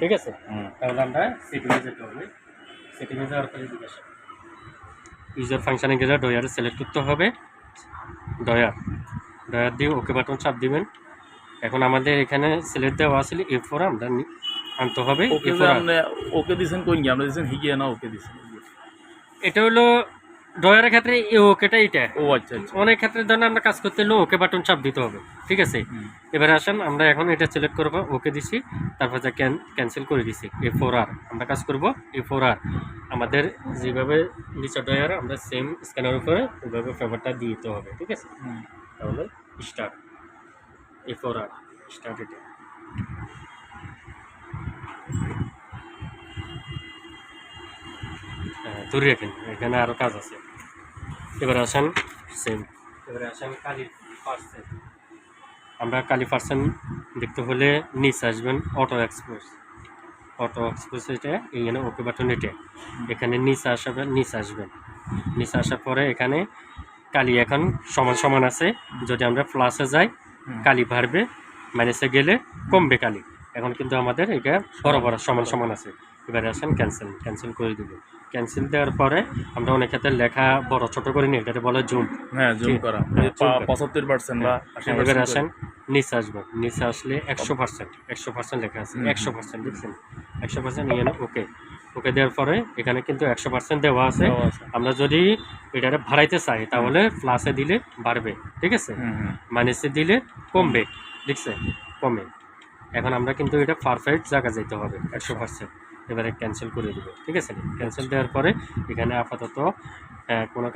ঠিক আছে? তাহলে আমরা সেটিংয়ে যেতে হবে। সেটিংয়ে যাওয়ার পরে জিজ্ঞাসা ইউজার ফাংশনে গেলে ডয়ার সিলেক্ট করতে হবে। ডয়ার ডয়ার দিয়ে ওকে বাটন চাপ দিবেন। এখন আমাদের এখানে সিলেক্ট দেওয়া আছে এ ফোর আমরা নি- আনতে হবে ওকে দিছেন কোন কি আমরা দিছেন হিগিয়ে না ওকে দিছেন এটা হলো ডয়ারের ক্ষেত্রে ওকেটা এটা ও আচ্ছা আচ্ছা। অনেক ক্ষেত্রে ধরেন আমরা কাজ করতে হলে ওকে বাটন চাপ দিতে হবে ঠিক আছে? এবারে আসেন আমরা এখন এটা সিলেক্ট করব ওকে দিছি তারপর যা ক্যান ক্যান্সেল করে দিছি এ ফোর আর আমরা কাজ করব এ ফোর আর আমাদের যেভাবে নিচে ড্রয়ার আমরা সেম স্ক্যানের উপরে ওইভাবে পেপারটা দিয়ে দিতে হবে ঠিক আছে? তাহলে স্টার্ট এ ফোর আর স্টার্ট এটা হ্যাঁ ধরে রাখেন এখানে আরও কাজ আছে। এবার আসেন সেম এবারে আসেন কালি পার্সেন্ট আমরা কালি পার্সেন্ট দেখতে হলে নিচ আসবেন অটো এক্সপ্রেস অটো এক্সপোজ এটা এখানে ওকে বাটন এটা। এখানে নিচ আসাবেন নিচ আসবেন। নিচ আসার পরে এখানে কালি এখন সমান সমান আছে। যদি আমরা প্লাসে যাই কালি বাড়বে মাইনাসে গেলে কমবে কালি। এখন কিন্তু আমাদের এটা বরাবর সমান সমান আছে। এবারে আসেন ক্যান্সেল ক্যান্সেল করে দেবো ক্যান্সেল দেওয়ার পরে আমরা অনেক ক্ষেত্রে লেখা বড় ছোট করে নিই। এটাকে বলে জুম। হ্যাঁ জুম করা। হ্যাঁ, পঁচাত্তর পার্সেন্ট বা আশি পার্সেন্ট আসেন নিচে আসব। নিচে আসলে একশো পার্সেন্ট একশো পার্সেন্ট লেখা আছে। একশো পার্সেন্ট দেখছেন? একশো পার্সেন্ট এখানে ওকে। ওকে দেওয়ার পরে এখানে কিন্তু একশো পার্সেন্ট দেওয়া আছে। আমরা যদি এটাকে বাড়াইতে চাই তাহলে প্লাসে দিলে বাড়বে। ঠিক আছে? মাইনাসে দিলে কমবে। দেখছে কমে। এখন আমরা কিন্তু এটা পারফেক্ট জায়গা যেতে হবে একশো পার্সেন্ট এবারে ক্যান্সেল করে দেবো ঠিক আছে? ক্যান্সেল দেওয়ার পরে এখানে আপাতত কোনো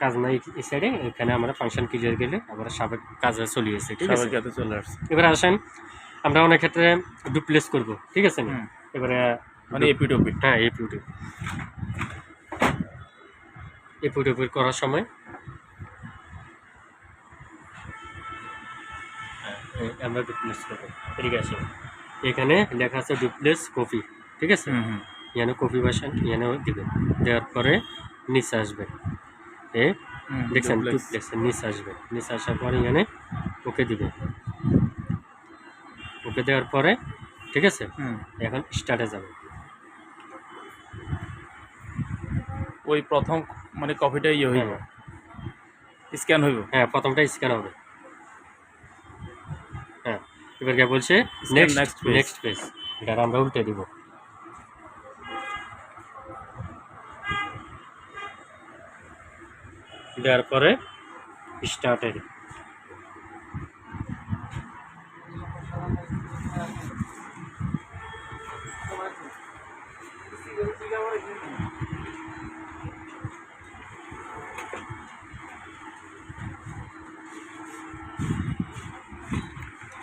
কাজ নাই এই সাইডে এখানে আমরা ফাংশন ক্লিয়ার গেলে আবার সাবেক কাজে চলে এসে ঠিক আছে? চলে আসছে। এবার আসেন আমরা অনেক ক্ষেত্রে ডুপ্লেস করব ঠিক আছে? না এবারে মানে এপিট ওপিট হ্যাঁ এই পিউটি করার সময় হ্যাঁ, আমরা ডুপ্লেস করব। ঠিক আছে এখানে লেখা আছে ডুপ্লেস কপি ঠিক আছে? এখানে কপি বাসেন এখানেও দিবেন দেওয়ার পরে নিচে আসবে। এ দেখছেন। ডুপ্লেস নিচে আসবে। নিচে আসার পরে এখানে ওকে দিবে। ওকে দেওয়ার পরে ঠিক আছে। এখন স্টার্টে যাবে। ওই প্রথম মানে কপিটা ইয়ে হইব? হ্যাঁ। স্ক্যান হইব? হ্যাঁ প্রথমটা স্ক্যান হবে। হ্যাঁ এবার কে বলছে? নেক্সট নেক্সট পেজ এটা আমরা উল্টে দিব। দেওয়ার পরে স্টার্টেড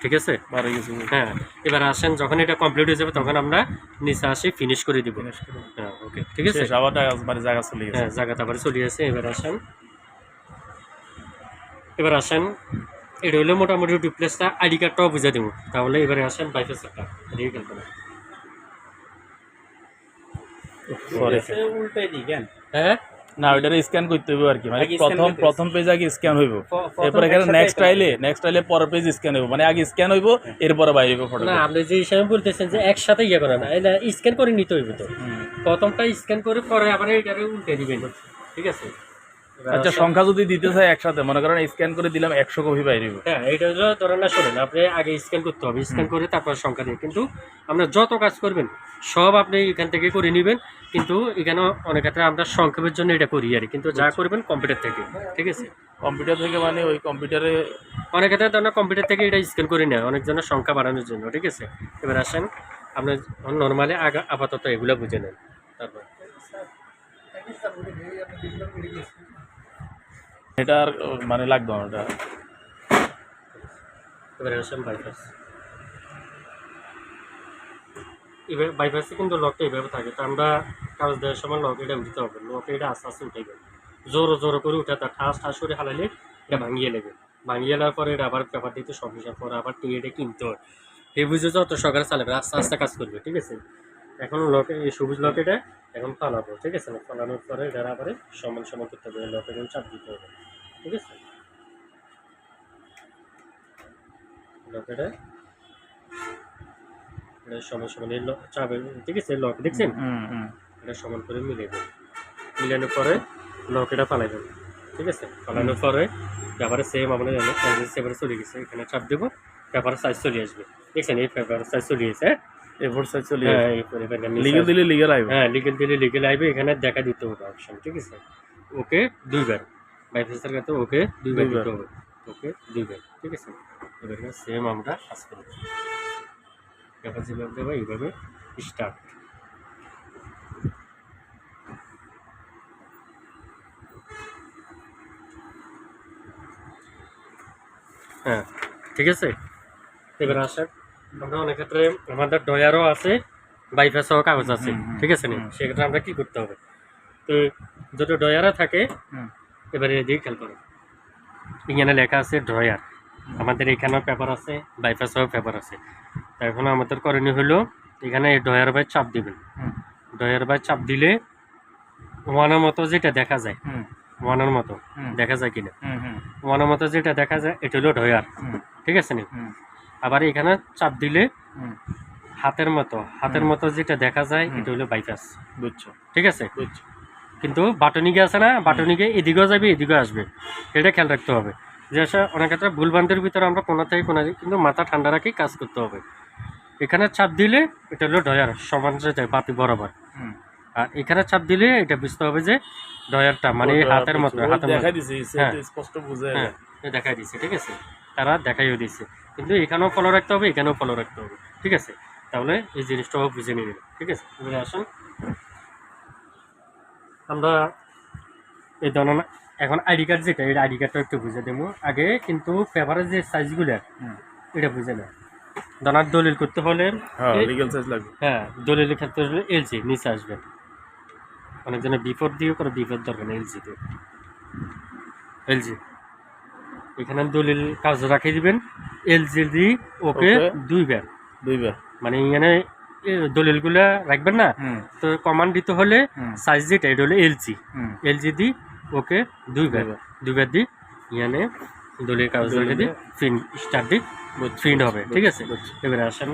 ঠিক আছে? বারো গেছে। হ্যাঁ এবার আসেন যখন এটা কমপ্লিট হয়ে যাবে তখন আমরা নিচে আসি ফিনিশ করে দিব। হ্যাঁ ওকে ঠিক আছে? আবার জায়গা মানে চলে গেছে। হ্যাঁ জায়গা তারপরে চলে আসে এবার আসেন। এবার আসেন এটা হলো মোটামুটি ডুপ্লেসটা আইডি কার্ডটাও বুঝে দেবো। তাহলে এবারে আসেন বাইফেস একটা এদিকে খেলতে না উল্টাই দিই কেন? হ্যাঁ? না ওইটারে স্ক্যান করতে হবে আর কি। মানে প্রথম প্রথম পেজ আগে স্ক্যান হইব। প্রথম এরপর এখানে নেক্সট আইলে নেক্সট আইলে পরের পেজ স্ক্যান হইব। মানে আগে স্ক্যান হইব এরপরে বাইরে হইব ফটো না আপনি যে হিসাবে বলতেছেন যে একসাথে ইয়ে করে না এটা স্ক্যান করে নিতে হইবে তো। প্রথমটা স্ক্যান করে পরে আবার এইটারে উল্টে দিবেন। ঠিক আছে? এবার আচ্ছা সংখ্যা যদি দিতে চাই একসাথে মনে করেন স্ক্যান করে দিলাম একশো কপি বাইরে হ্যাঁ এটা হলো ধরেন না শোনেন আপনি আগে স্ক্যান করতে হবে স্ক্যান করে তারপর সংখ্যা দিয়ে। কিন্তু আমরা যত কাজ করবেন সব আপনি এখান থেকে করে নেবেন কিন্তু এখানে অনেক ক্ষেত্রে আমরা সংক্ষেপের জন্য এটা করি আর। কিন্তু যা করবেন কম্পিউটার থেকে ঠিক আছে? কম্পিউটার থেকে মানে ওই কম্পিউটারে অনেক ক্ষেত্রে ধরেন কম্পিউটার থেকে এটা স্ক্যান করে নেয় অনেকজনের সংখ্যা বাড়ানোর জন্য ঠিক আছে? এবার আসেন আপনার নর্মালি আগা আপাতত এগুলো বুঝে নেন তারপর। এটা আর মানে লাগবে না ওটা। বাইপাস কিন্তু লকটা এইভাবে থাকে তো আমরা কাগজ দেওয়ার সময় লক এটা উঠতে হবে। লক এটা আস্তে আস্তে উঠে গেল জোরো জোরো করে উঠে তা ঠাস ঠাস করে হালালে এটা ভাঙিয়ে নেবে। ভাঙিয়ে নেওয়ার পরে এটা আবার পেপার দিতে সব হিসাব পরে আবার টিয়ে এটা কিনতে হয় এই বুঝে যত সকালে চালাবে, আস্তে আস্তে কাজ করবে, ঠিক আছে? এখন লকে সবুজ লক এটা এখন ফালাবো ঠিক আছে? ফালানোর পরে এটা আবার সমান সমান করতে হবে লকের চাপ দিতে হবে ঠিক আছে? লকেটা এটা সমান সমান এই চাপের ঠিক আছে? লক দেখছেন? এটা সমান করে মিলিয়ে দেবেন মিলানোর পরে লক এটা ফালাই দেবেন ঠিক আছে? ফালানোর পরে পেপারে সেম আমাদের সেপারে চলে গেছে এখানে চাপ দেবো পেপারের সাইজ চলে আসবে দেখছেন? এই পেপারের সাইজ চলে গেছে সাইজ চলে হ্যাঁ পেপারটা লিগেল দিলে লিগেল আইবে। হ্যাঁ লিগেল দিলে লিগেল আইবে এখানে দেখা দিতে হবে অপশন ঠিক আছে? ওকে দুইবার। বাইফেসের কাছে ওকে দুইবার। দিতে হবে। ওকে দুইবার ঠিক আছে? এবার সেম আমরা কাজ করব। যেভাবে দেবো এইভাবে স্টার্ট হ্যাঁ ঠিক আছে? এবার আসেন। আমরা অনেক ক্ষেত্রে আমাদের ডয়ারও আছে বাইপাসও কাগজ আছে ঠিক আছে নি। সেক্ষেত্রে আমরা কি করতে হবে? তো যত ডয়ারা থাকে এবারে এদিকে খেয়াল করো। এখানে লেখা আছে ড্রয়ার আমাদের এখানেও পেপার আছে বাইপাসেও পেপার আছে। তাই এখন আমাদের করণীয় হলো এখানে ডয়ার বাই চাপ দিবেন। ডয়ার বাই চাপ দিলে ওয়ানের মতো যেটা দেখা যায় ওয়ানের মতো দেখা যায় কিনা। ওয়ানের মতো যেটা দেখা যায় এটা হলো ডয়ার ঠিক আছে নি? আবার এখানে চাপ দিলে হাতের মতো হাতের মতো যেটা দেখা যায় এটা হলো বাইপাস বুঝছ। ঠিক আছে? বুঝছ। কিন্তু বাটনিকে আছে না বাটনিকে এদিকেও যাবে এদিকেও আসবে। এটা খেয়াল রাখতে হবে। যে অনেক ক্ষেত্রে ভুলভ্রান্তির ভিতরে আমরা কোনা থেকে কোনা কিন্তু মাথা ঠান্ডা রাখি কাজ করতে হবে। এখানে চাপ দিলে এটা হলো ডয়ার সমান যায় বাতি বরাবর। আর এখানে চাপ দিলে এটা বুঝতে হবে যে ডয়ারটা মানে হাতের মতো। হাতের মতো। দেখাই দিছে হ্যাঁ। স্পষ্ট বুঝে হ্যাঁ দেখাই দিচ্ছে ঠিক আছে? তারা দেখাইও দিচ্ছে কিন্তু এখানেও ফলো রাখতে হবে এখানেও ফলো রাখতে হবে। ঠিক আছে? তাহলে এই জিনিসটাও বুঝে নিয়ে ঠিক আছে? এবারে আসুন। আমরা এই ধরনের এখন আইডি কার্ড যেটা এই আইডি কার্ডটা একটু বুঝে দেবো। আগে কিন্তু পেপারের যে সাইজগুলো এটা বুঝে না ধনার দলিল করতে হলে হ্যাঁ হ্যাঁ দলিলের ক্ষেত্রে হলে এলজি নিচে আসবেন অনেকজনের বিপদ দিয়ে করে বিপদ দরকার এলজিতে এলজি এখানে দলিল কাজ রাখিয়ে দিবেন এলজি দি ওকে Okay. দুইবার। দুইবার। মানে এখানে দলিলগুলা রাখবেন না? তো কমান্ড দিতে হলে সাইজ যেটা এটা হলো এলজি হুম। এলজি দি ওকে দুইবার। দুইবার। দুইবার দি এখানে দলিল কাগজ দলিল রেখে দি প্রিন্ট স্টার্ট দি প্রিন্ট হবে ঠিক আছে। এবারে আসেন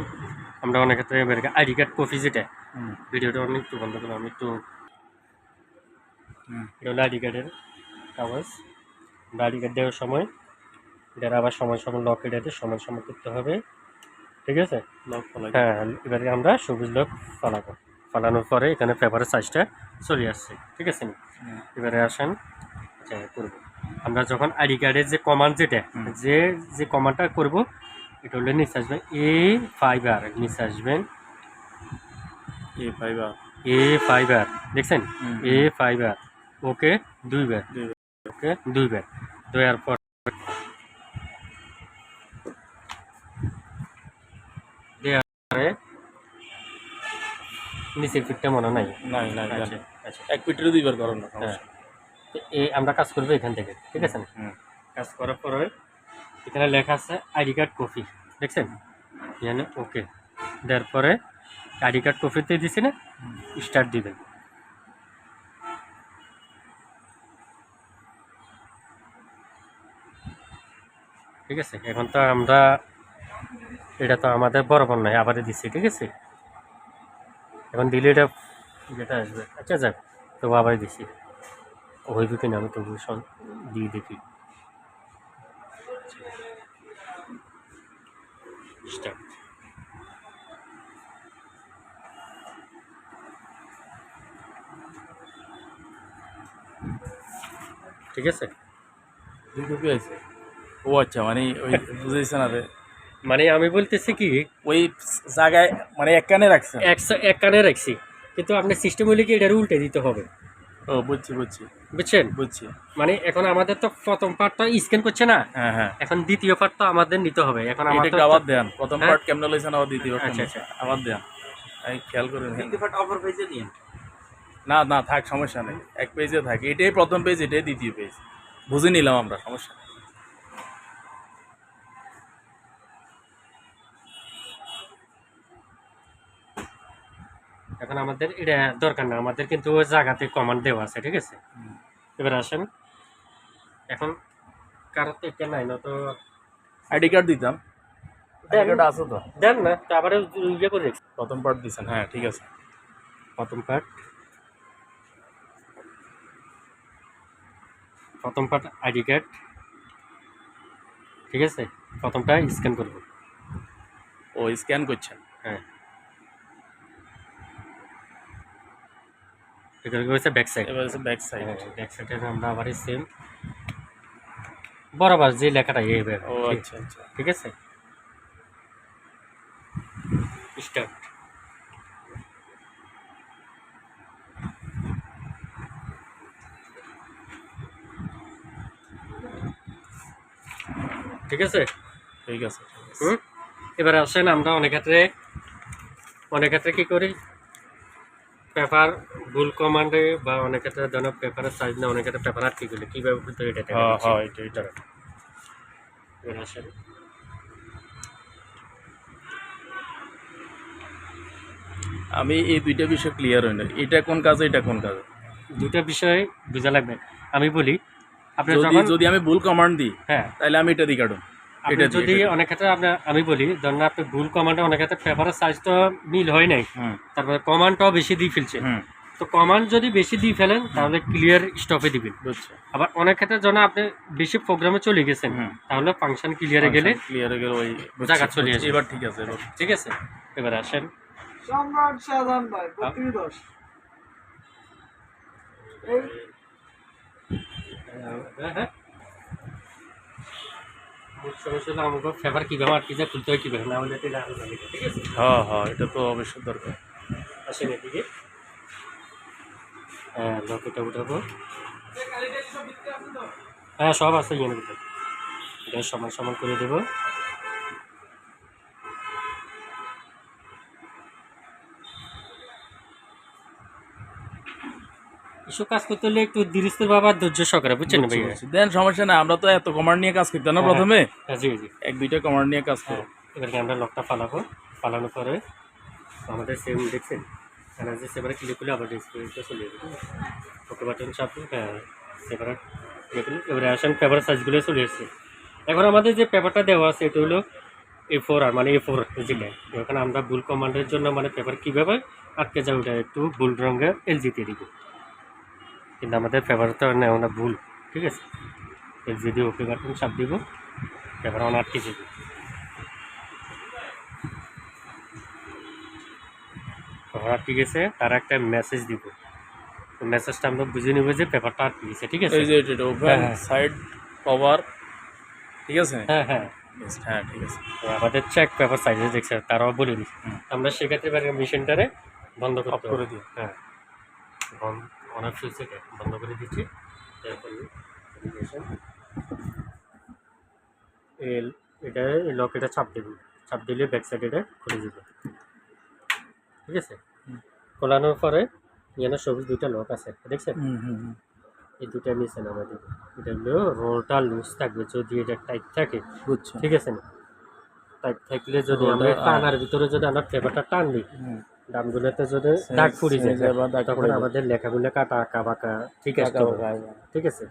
আমরা অনেক ক্ষেত্রে এবারে আইডি কার্ড কপি যেটা ভিডিওটা অনেক একটু বন্ধ করলাম আমি একটু এটা হলো আইডি কার্ডের কাগজ। আইডি কার্ড দেওয়ার সময় এটার আবার সময় সময় লক এটাতে সময় সময় করতে হবে। ঠিক আছে? লক হ্যাঁ এবারে আমরা সবুজ লক ফালাবো। ফালানোর পরে এখানে পেপারের সাইজটা চলে আসছে। ঠিক আছে এবারে আসেন আচ্ছা করব। আমরা যখন আইডি কার্ডের যে কমান্ড যেটা যে যে কমান্ডটা করব এটা হলে নিচে আসবেন এ ফাইবার নিচে আসবেন এ ফাইবার এ ফাইবার দেখছেন? এ ফাইবার ওকে দুইবার। ওকে দুইবার। দেওয়ার পর দেওয়ার পরে নিচের ফিটটা মনে নাই? নাই নাই আচ্ছা আচ্ছা। এক পিটেরও দুইবার করো না হ্যাঁ। এই আমরা কাজ করব এখান থেকে ঠিক আছে? না কাজ করার পরে এখানে লেখা আছে আইডি কার্ড কপি দেখছেন? এখানে ওকে। দেওয়ার পরে আইডি কার্ড কপিতে দিছি না? স্টার্ট দিবেন ঠিক আছে? এখন তো আমরা এটা তো আমাদের বরাবর নয় আবার দিচ্ছি ঠিক আছে? এখন দিলে এটা যেটা আসবে। আচ্ছা যাক, তো আবার দিছি হইবে কিনা আমি তবু দিয়ে দেখি। ঠিক আছে? আছে। ও আচ্ছা মানে ওই বুঝাইছে না রে। মানে আমি বলতেছি কি ওই জায়গায় মানে এক কানে রাখছেন একশো এক কানে রাখছি। কিন্তু আপনার সিস্টেম হলে কি এটার উল্টে দিতে হবে? ও বুঝছি বুঝছি। বুঝছেন? বুঝছি। মানে এখন আমাদের তো প্রথম পার্টটা স্ক্যান করছে না? হ্যাঁ হ্যাঁ। এখন দ্বিতীয় পার্ট তো আমাদের নিতে হবে। এখন আমাদের একটু আবার দেন। প্রথম হ্যাঁ? পার্ট কেমন লইছেন আবার দ্বিতীয় part আচ্ছা? আচ্ছা। আবার দেন। আমি খেয়াল করে। দ্বিতীয় পার্ট অপর পেজে দিন না না থাক সমস্যা নেই। এক পেজে থাক। এটাই প্রথম পেজ এটাই দ্বিতীয় পেজ বুঝে নিলাম আমরা সমস্যা নেই। এখন আমাদের এটা দরকার না আমাদের কিন্তু ওই জায়গাতে কমান্ড দেওয়া আছে ঠিক আছে। এবার আসেন এখন কারও তো এটা নাই না তো আইডি কার্ড দিতাম। দেন। এটা আছে তো। দেন না তো আবার ইয়ে করে প্রথম পার্ট দিছেন হ্যাঁ ঠিক আছে। প্রথম পার্ট প্রথম পার্ট আইডি কার্ড। ঠিক আছে? প্রথমটা স্ক্যান করব। ও স্ক্যান করছেন? হচ্ছে ব্যাক সাইড এবার হচ্ছে ব্যাক সাইড ব্যাক সাইডে আমরা আবার সেম বরাবর যে লেখাটা এইভাবে ও আচ্ছা আচ্ছা। ঠিক আছে? স্টার্ট ঠিক আছে? ঠিক আছে। হুম? এবার আসেন আমরা অনেক ক্ষেত্রে অনেক ক্ষেত্রে কি করি? পেপার ভুল কমান্ডে বা অনেক ক্ষেত্রে ধরো পেপারের সাইজ না অনেক ক্ষেত্রে পেপার আটকে গেলে কীভাবে করতে হয় এটা হ্যাঁ হ্যাঁ এটা এটা। আসেন। আমি এই দুইটা বিষয় ক্লিয়ার হই না। এটা কোন কাজে এটা কোন কাজে? দুটা বিষয় বোঝা লাগবে। আমি বলি আপনি যদি আমি ভুল কমান্ড দিই হ্যাঁ। তাহলে আমি এটা দিই কাটুন এটা যদি অনেক ক্ষেত্রে আপনার আমি বলি ধরুন আপনি ভুল কমান্ডে অনেক ক্ষেত্রে পেপারের সাইজ তো মিল হয় নাই। তারপরে কমান্ডটাও বেশি দিয়ে ফেলছে। হুম। তো কমান্ড যদি বেশি দিয়ে ফেলেন তাহলে ক্লিয়ার স্টপে দিবেন। আবার অনেক ক্ষেত্রে যখন আপনি বেশি প্রোগ্রামে চলে গেছেন তাহলে ফাংশন ক্লিয়ারে গেলে ক্লিয়ারে গেলে ওই জায়গা চলে আসে। এবার ঠিক আছে এবার ঠিক আছে? এবার আসেন। সম্রাট শাহজাহান ভাই বত্রিশ হ্যাঁ হ্যাঁ। সমস্যা হলো আমাকে ফেভার কীভাবে আর কি যা খুলতে হয় কীভাবে না হলে ঠিক আছে? হ্যাঁ হ্যাঁ এটা তো অবশ্যই দরকার। আসেন এদিকে। হ্যাঁ লকেটা উঠাবো। হ্যাঁ সব আছে এটা সমান সমান করে দেবো। এসব কাজ করতে হলে একটু ধীরস্থির বাবা ধৈর্য সহকারে বুঝছেন ভাই। দেন সমস্যা না আমরা তো এত কমান্ড নিয়ে কাজ করতাম না হ্যাঁ, প্রথমে? হ্যাঁ জি জি। এক দুইটা কমান্ড নিয়ে কাজ করো। হ্যাঁ এবারে আমরা লকটা ফালাবো। ফালানোর পরে আমাদের সেম দেখছেন? এনার্জি সেবারে ক্লিক করলে আবার ডিসপ্লেটা চলে যাবে ওকে বাটন চাপলে হ্যাঁ সেবারে ইয়ে করলে এবারে আসেন পেপার সাইজগুলো চলে এসেছে। এখন আমাদের যে পেপারটা দেওয়া আছে এটা হলো এ ফোর আর মানে এ ফোর যেটা এখন আমরা ভুল কমান্ডের জন্য মানে পেপার কীভাবে আটকে যায় ওটা একটু ভুল রঙে এলজি দিয়ে দিব। কিন্তু আমাদের পেপারটা নেওয়া না ভুল ঠিক আছে? এলজি দিয়ে ওকে বাটন চাপ দিব পেপার অন আটকে যাবে পেপার আটকে গেছে তার একটা মেসেজ দিব। মেসেজটা আমরা বুঝে নিব যে পেপারটা আটকে গেছে ঠিক আছে? এই যে এটা ওপেন হ্যাঁ, হ্যাঁ। সাইড কভার ঠিক আছে? হ্যাঁ হ্যাঁ। হ্যাঁ ঠিক আছে। আমাদের চেক পেপার সাইজে দেখছে তারাও বলে দিচ্ছে আমরা সেক্ষেত্রে এবার মেশিনটারে বন্ধ করে দিই হ্যাঁ। বন্ধ অনেক সুইচে বন্ধ করে দিচ্ছি। এই এটা লক এটা চাপ দেবে। চাপ দিলে ব্যাক সাইড এটা খুলে যাবে ঠিক আছে। খোলানোর পরে এখানে সবুজ দুইটা লক আছে দেখছেন। এই দুটা নিচে নামা দেবে এটা হলো রোলটা লুজ থাকবে যদি এটা টাইট থাকে। ঠিক আছে না? টাইট থাকলে যদি আমরা টানার ভিতরে যদি আমরা পেপারটা টান দিই। হুম। ডামগুলোতে যদি দাগ সে যায় তখন আমাদের লেখাগুলো কাটা আঁকা বাঁকা ঠিক আছে। ঠিক আছে।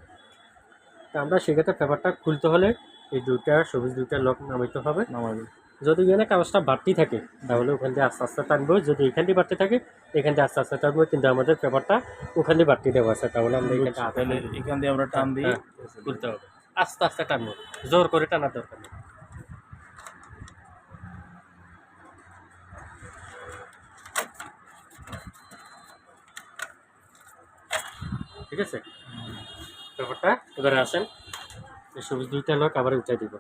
তা আমরা সেক্ষেত্রে পেপারটা খুলতে হলে এই দুইটা সবুজ দুইটা লক নামাইতে হবে। যদি এখানে কাগজটা বাড়তি থাকে তাহলে ওখান দিয়ে আস্তে আস্তে টানবো। যদি এখান দিয়ে বাড়তি থাকে এখান দিয়ে আস্তে আস্তে টানবো। কিন্তু আমাদের পেপারটা ওখান দিয়ে বাড়তি দেওয়া আছে তাহলে আমরা এখানে এখান দিয়ে আমরা টান দিই হ্যাঁ, খুলতে হবে। আস্তে আস্তে টানবো। জোর করে টানার দরকার নেই। ঠিক আছে? ব্যাপারটা? এবারে আসেন। এই সবুজ দুইটা লোক আবার উঠাই দিব।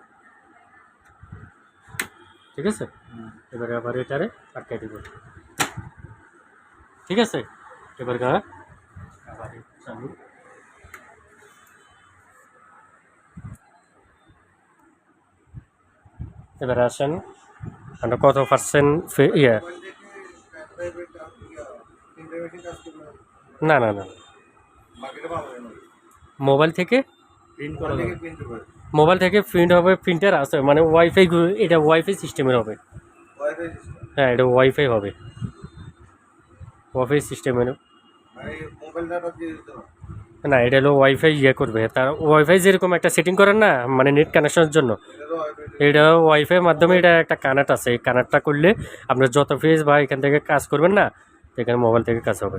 ঠিক আছে। এবারে আবার এটারে আটকাই দিব। ঠিক আছে? এবার গা, আবার চালু। এবারে আসেন। আমরা কত পার্সেন্ট ইয়ে? না না না। মোবাইল থেকে। মোবাইল থেকে প্রিন্ট হবে প্রিন্টার আছে মানে ওয়াইফাই এটা ওয়াইফাই সিস্টেমের হবে। হ্যাঁ এটা ওয়াইফাই হবে। ওয়াইফাই সিস্টেমের না, এটা হলো ওয়াইফাই ইয়ে করবে। তার ওয়াইফাই যেরকম একটা সেটিং করেন না মানে নেট কানেকশনের জন্য, এটা। এটা ওয়াইফাই মাধ্যমে এটা একটা কানেক্ট আছে। এই কানেক্টটা করলে আপনার যত ফেজ বা এখান থেকে কাজ করবেন না, এখানে মোবাইল থেকে কাজ হবে।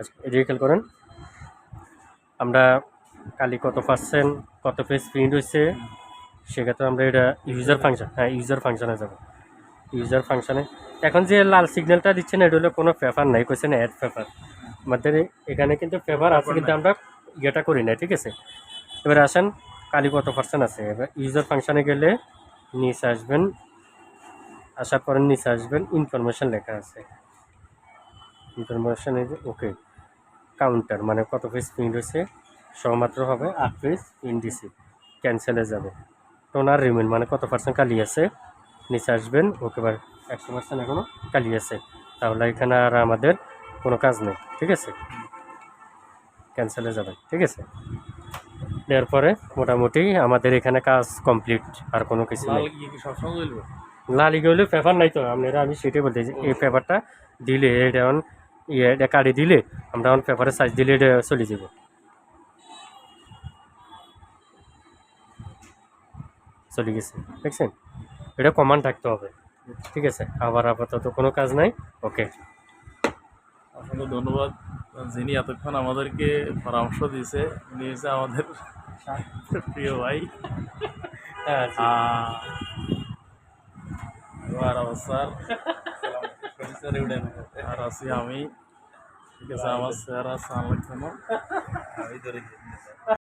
আচ্ছা এদিকে খেয়াল করেন। আমরা কালি কত পার্সেন্ট কত পেজ প্রিন্ট হয়েছে সেক্ষেত্রে আমরা এটা ইউজার ফাংশন হ্যাঁ ইউজার ফাংশনে যাব। ইউজার ফাংশনে এখন যে লাল সিগন্যালটা দিচ্ছেন এটা হলো কোনো পেপার নাই কোয়েশ্চেন অ্যাড পেপার আমাদের এখানে কিন্তু পেপার আছে, কিন্তু আমরা ইয়েটা করি না ঠিক আছে? এবার আসেন, কালি কত পার্সেন্ট আছে? এবার ইউজার ফাংশনে গেলে নিচে আসবেন, আসার পরে নিচে আসবেন ইনফরমেশন লেখা আছে। ইনফরমেশন ওকে কাউন্টার মানে কত পেজ প্রিন্ট হয়েছে সমাত্র হবে আট প্রিন্ট দিছি ক্যান্সেলে যাবে। টোনার রিমেন মানে কত পার্সেন্ট কালি আছে? নিচে আসবেন ওকে বার একশো পার্সেন্ট এখনও কালি আছে। তাহলে এখানে আর আমাদের কোনো কাজ নেই ঠিক আছে? ক্যান্সেলে যাবেন ঠিক আছে? দেওয়ার পরে মোটামুটি আমাদের এখানে কাজ কমপ্লিট আর কোনো কিছু নেই। লালি গেলে পেপার নাই তো আপনারা আমি সেটাই বলতে এই পেপারটা দিলে এটা ইয়ে এটা কাটি দিলে আমরা এখন পেপারের সাইজ দিলে এটা চলে যাব। চলে গেছে দেখছেন? এটা কমান্ড থাকতে হবে ঠিক আছে? আবার আপাতত কোনো কাজ নাই ওকে অসংখ্য ধন্যবাদ যিনি এতক্ষণ আমাদেরকে পরামর্শ দিয়েছে উনি হচ্ছে আমাদের প্রিয় ভাই। হ্যাঁ আহ, এবার অবস্থার আর আছি আমি ঠিক আছে আমার চেহারা সান লাগছে না